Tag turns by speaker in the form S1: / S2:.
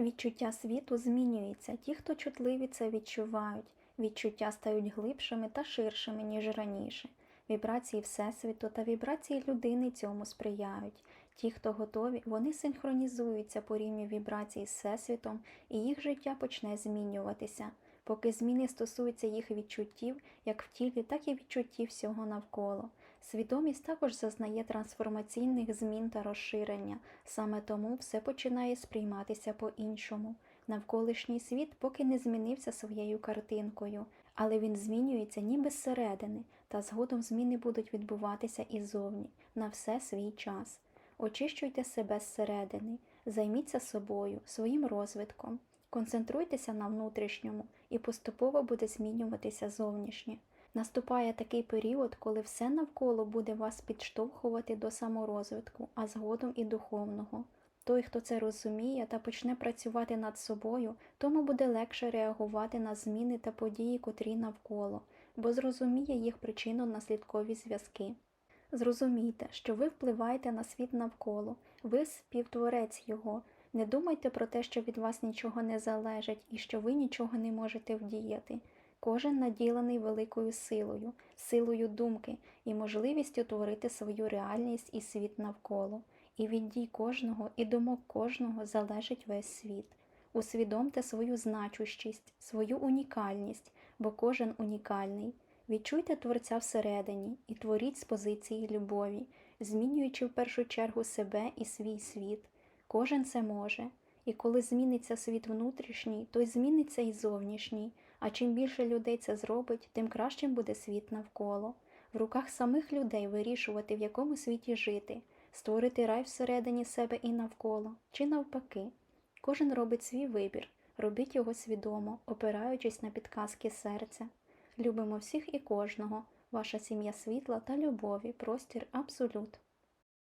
S1: Відчуття світу змінюється. Ті, хто чутливі, це відчувають. Відчуття стають глибшими та ширшими, ніж раніше. Вібрації Всесвіту та вібрації людини цьому сприяють. Ті, хто готові, вони синхронізуються по рівню вібрацій з Всесвітом, і їх життя почне змінюватися. Поки зміни стосуються їх відчуттів, як в тілі, так і відчуттів всього навколо. Свідомість також зазнає трансформаційних змін та розширення, саме тому все починає сприйматися по-іншому. Навколишній світ поки не змінився своєю картинкою, але він змінюється ніби зсередини, та згодом зміни будуть відбуватися і зовні, на все свій час. Очищуйте себе зсередини, займіться собою, своїм розвитком, концентруйтеся на внутрішньому і поступово буде змінюватися зовнішнє. Наступає такий період, коли все навколо буде вас підштовхувати до саморозвитку, а згодом і духовного. Той, хто це розуміє та почне працювати над собою, тому буде легше реагувати на зміни та події, котрі навколо, бо зрозуміє їх причинно-наслідкові зв'язки. Зрозумійте, що ви впливаєте на світ навколо, ви співтворець його. Не думайте про те, що від вас нічого не залежить і що ви нічого не можете вдіяти. Кожен наділений великою силою, силою думки і можливістю творити свою реальність і світ навколо. І від дій кожного і думок кожного залежить весь світ. Усвідомте свою значущість, свою унікальність, бо кожен унікальний. Відчуйте Творця всередині і творіть з позиції любові, змінюючи в першу чергу себе і свій світ. Кожен це може. І коли зміниться світ внутрішній, то й зміниться і зовнішній. А чим більше людей це зробить, тим кращим буде світ навколо. В руках самих людей вирішувати, в якому світі жити, створити рай всередині себе і навколо, чи навпаки. Кожен робить свій вибір, робіть його свідомо, опираючись на підказки серця. Любимо всіх і кожного, ваша сім'я світла та любові, простір абсолют.